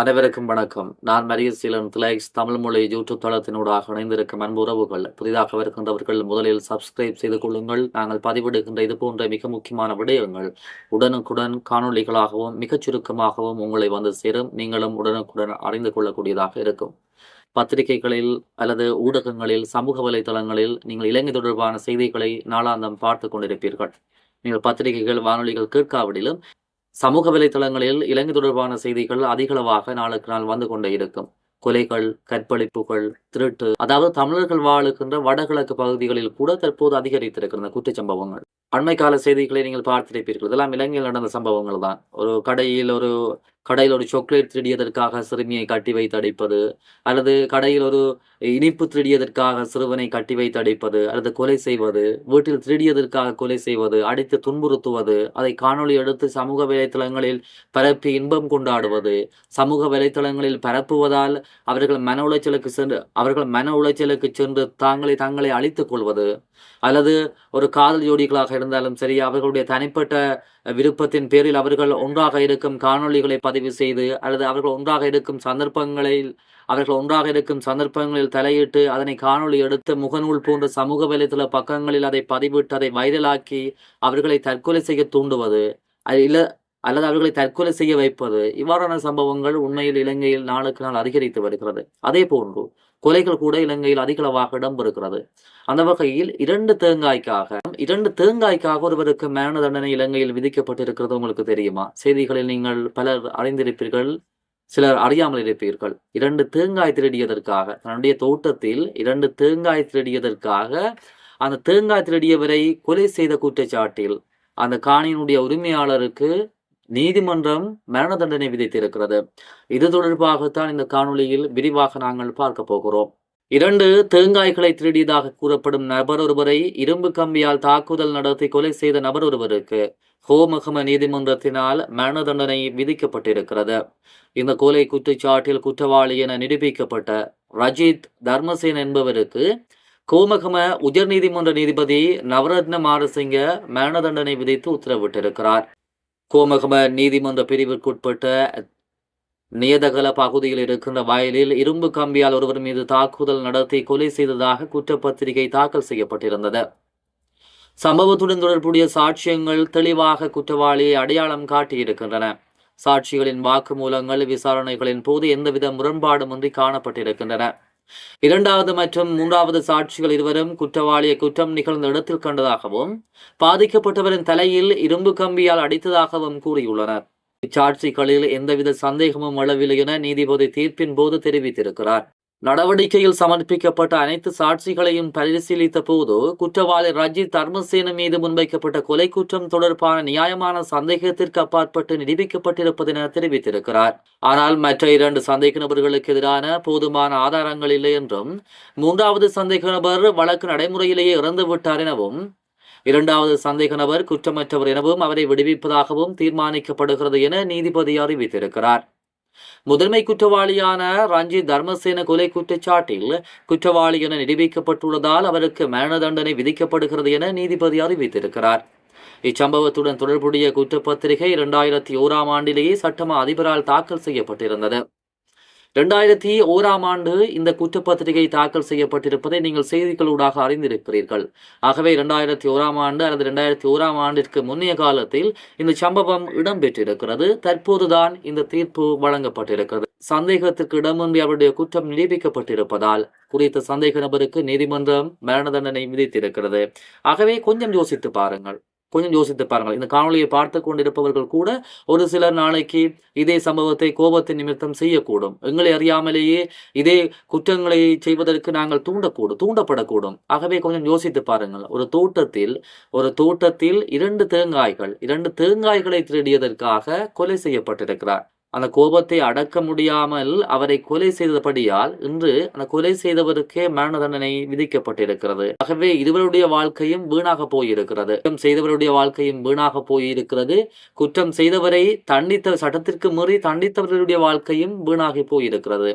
அனைவருக்கும் வணக்கம். நான் மரிய சீலன் திலேக்ஸ் தமிழ் மொழி யூடியூப் தளத்தினூடாக இணைந்திருக்கும் அன்பு உறவுகள். புதிதாக வருகின்றவர்கள் முதலில் சப்ஸ்கிரைப் செய்து கொள்ளுங்கள். நாங்கள் பதிவிடுகின்ற இது போன்ற மிக முக்கியமான விடயங்கள் உடனுக்குடன் காணொளிகளாகவும் மிகச் சுருக்கமாகவும் உங்களை வந்து சேரும். நீங்களும் உடனுக்குடன் அறிந்து கொள்ளக்கூடியதாக இருக்கும். பத்திரிகைகளில் அல்லது ஊடகங்களில் சமூக வலைதளங்களில் நீங்கள் இலங்கை தொடர்பான செய்திகளை நாளாந்தம் பார்த்து கொண்டிருப்பீர்கள். நீங்கள் பத்திரிகைகள் வானொலிகள் கேட்காவிடிலும் சமூக வலைத்தளங்களில் இலங்கை தொடர்பான செய்திகள் அதிகளவாக நாளுக்கு நாள் வந்து கொண்டே இருக்கும். கொலைகள் கற்பழிப்புகள் திருட்டு அதாவது தமிழர்கள் வாழுகின்ற வடகிழக்கு பகுதிகளில் கூட தற்போது அதிகரித்திருக்கிற குற்றச்சம்பவங்கள் அண்மை கால செய்திகளை நீங்கள் பார்த்திருப்பீர்கள். இதெல்லாம் இலங்கையில் நடந்த சம்பவங்கள் தான். ஒரு கடையில் ஒரு கடையில் ஒரு சாக்லேட் திருடியதற்காக சிறுமியை கட்டி வைத்து அடைப்பது அல்லது கடையில் ஒரு இனிப்பு திருடியதற்காக சிறுவனை கட்டி வைத்து அடைப்பது அல்லது கொலை செய்வது வீட்டில் திருடியதற்காக கொலை செய்வது அடித்து துன்புறுத்துவது அதை காணொளி எடுத்து சமூக வலைத்தளங்களில் பரப்பி இன்பம் கொண்டாடுவது சமூக வலைத்தளங்களில் பரப்புவதால் அவர்கள் மன உளைச்சலுக்கு சென்று அவர்கள் மன உளைச்சலுக்கு சென்று தாங்களை தாங்களை அழித்துக் கொள்வது அல்லது ஒரு காதல் ஜோடிகளாக இருந்தாலும் சரி அவர்களுடைய தனிப்பட்ட விருப்பத்தின் பேரில் அவர்கள் ஒன்றாக இருக்கும் காணொளிகளை பதிவு செய்து அல்லது அவர்கள் ஒன்றாக இருக்கும் சந்தர்ப்பங்களில் அவர்கள் ஒன்றாக இருக்கும் சந்தர்ப்பங்களில் தலையிட்டு அதனை காணொளி எடுத்து முகநூல் போன்ற சமூக வலைதள பக்கங்களில் அதை பதிவிட்டு அதை வைரலாக்கி அவர்களை தற்கொலை செய்ய தூண்டுவது. இல்ல அல்லது அவர்களை தற்கொலை செய்ய வைப்பது. இவ்வாறான சம்பவங்கள் உண்மையில் இலங்கையில் நாளுக்கு நாள் அதிகரித்து வருகிறது. அதே போன்று கொலைகள் கூட இலங்கையில் அதிகளவாக இடம்பெறுகிறது. அந்த வகையில் இரண்டு தேங்காய்க்காக இரண்டு தேங்காய்க்காக ஒருவருக்கு மரண தண்டனை இலங்கையில் விதிக்கப்பட்டிருக்கிறது உங்களுக்கு தெரியுமா? செய்திகளில் நீங்கள் பலர் அறிந்திருப்பீர்கள் சிலர் அறியாமல் இருப்பீர்கள். இரண்டு தேங்காய் திருடியதற்காக தன்னுடைய தோட்டத்தில் இரண்டு தேங்காய் திருடியதற்காக அந்த தேங்காய் திருடியவரை கொலை செய்த குற்றச்சாட்டில் அந்த காணியினுடைய உரிமையாளருக்கு நீதிமன்றம் மரண தண்டனை விதித்திருக்கிறது. இது தொடர்பாகத்தான் இந்த காணொலியில் விரிவாக நாங்கள் பார்க்க போகிறோம். இரண்டு தேங்காய்களை திருடியதாக கூறப்படும் நபர் ஒருவரை இரும்பு கம்பியால் தாக்குதல் நடத்தி கொலை செய்த நபர் ஒருவருக்கு ஹோமகம நீதிமன்றத்தினால் மரண தண்டனை விதிக்கப்பட்டிருக்கிறது. இந்த கொலை குற்றச்சாட்டில் குற்றவாளி என நிரூபிக்கப்பட்ட ரஜித் தர்மசேன் என்பவருக்கு கோமகம உயர்நீதிமன்ற நீதிபதி நவரத்ன மாரசிங்க மரண தண்டனை விதித்து உத்தரவிட்டிருக்கிறார். கோமகம நீதிமன்ற பிரிவிற்குட்பட்ட நியதகல பகுதியில் இருக்கின்ற வயலில் இரும்பு கம்பியால் ஒருவர் மீது தாக்குதல் நடத்தி கொலை செய்ததாக குற்றப்பத்திரிகை தாக்கல் செய்யப்பட்டிருந்தது. சம்பவத்துடன் தொடர்புடைய சாட்சியங்கள் தெளிவாக குற்றவாளியை அடையாளம் காட்டியிருக்கின்றன சாட்சிகளின் வாக்குமூலங்கள் விசாரணைகளின் போது எந்தவித முரண்பாடுமின்றி காணப்பட்டிருக்கின்றன. இரண்டாவது மற்றும் மூன்றாவது சாட்சிகள் இருவரும் குற்றவாளியை குற்றம் நிகழ்ந்த இடத்தில் கண்டதாகவும் பாதிக்கப்பட்டவரின் தலையில் இரும்பு கம்பியால் அடித்ததாகவும் கூறியுள்ளனர். இச்சாட்சிகளில் எந்தவித சந்தேகமும் எழவில்லை என நீதிபதி தீர்ப்பின் போது தெரிவித்திருக்கிறார். நடவடிக்கையில் சமர்ப்பிக்கப்பட்ட அனைத்து சாட்சிகளையும் பரிசீலித்த போது குற்றவாளி ரஜித் தர்மசேன மீது முன்வைக்கப்பட்ட கொலை குற்றம் தொடர்பான நியாயமான சந்தேகத்திற்கு அப்பாற்பட்டு நிரூபிக்கப்பட்டிருப்பது என தெரிவித்திருக்கிறார். ஆனால் மற்ற இரண்டு சந்தேக நபர்களுக்கு எதிரான போதுமான ஆதாரங்கள் இல்லை என்றும் மூன்றாவது சந்தேக நபர் வழக்கு நடைமுறையிலேயே இறந்து விட்டார் எனவும் இரண்டாவது சந்தேக நபர் குற்றமற்றவர் எனவும் அவரை விடுவிப்பதாகவும் தீர்மானிக்கப்படுகிறது என நீதிபதி அறிவித்திருக்கிறார். முதன்மை குற்றவாளியான ரஞ்சித் தர்மசேன கொலை குற்றச்சாட்டில் குற்றவாளி என நிரூபிக்கப்பட்டுள்ளதால் அவருக்கு மரண தண்டனை விதிக்கப்படுகிறது என நீதிபதி அறிவித்திருக்கிறார். இச்சம்பவத்துடன் தொடர்புடைய குற்றப்பத்திரிகை இரண்டாயிரத்தி ஓராம் ஆண்டிலேயே சட்டமா அதிபரால் தாக்கல் செய்யப்பட்டிருந்தது. ரெண்டாயிரத்தி ஓராம் ஆண்டு இந்த குற்றப்பத்திரிகை தாக்கல் செய்யப்பட்டிருப்பதை நீங்கள் செய்திகளூடாக அறிந்திருக்கிறீர்கள். ஆகவே இரண்டாயிரத்தி ஓராம் ஆண்டு அல்லது இரண்டாயிரத்தி ஓராம் ஆண்டிற்கு முன்னைய காலத்தில் இந்த சம்பவம் இடம்பெற்றிருக்கிறது. தற்போதுதான் இந்த தீர்ப்பு வழங்கப்பட்டிருக்கிறது. சந்தேகத்திற்கு இடமின்றி அவருடைய குற்றம் நிரூபிக்கப்பட்டிருப்பதால் குறித்த சந்தேக நபருக்கு நீதிமன்றம் மரண தண்டனை விதித்திருக்கிறது. ஆகவே கொஞ்சம் யோசித்து பாருங்கள். கொஞ்சம் யோசித்து பாருங்கள். இந்த காணொலியை பார்த்து கொண்டிருப்பவர்கள் கூட ஒரு சிலர் நாளைக்கு இதே சம்பவத்தை கோபத்தின் நிமித்தம் செய்யக்கூடும். எங்களை அறியாமலேயே இதே குற்றங்களை செய்வதற்கு நாங்கள் தூண்டக்கூடும் தூண்டப்படக்கூடும். ஆகவே கொஞ்சம் யோசித்து பாருங்கள். ஒரு தோட்டத்தில் ஒரு தோட்டத்தில் இரண்டு தேங்காய்கள் இரண்டு தேங்காய்களை திருடியதற்காக கொலை செய்யப்பட்டிருக்கிறார். அந்த கோபத்தை அடக்க முடியாமல் அவரை கொலை செய்தபடியால் இன்று அந்த கொலை செய்தவருக்கே மரண தண்டனை விதிக்கப்பட்டிருக்கிறது. ஆகவே இருவருடைய வாழ்க்கையும் வீணாக போயிருக்கிறது. குற்றம் செய்தவருடைய வாழ்க்கையும் வீணாக போயிருக்கிறது. குற்றம் செய்தவரை தண்டித்த சட்டத்திற்கு மீறி தண்டித்தவர்களுடைய வாழ்க்கையும் வீணாகி போயிருக்கிறது.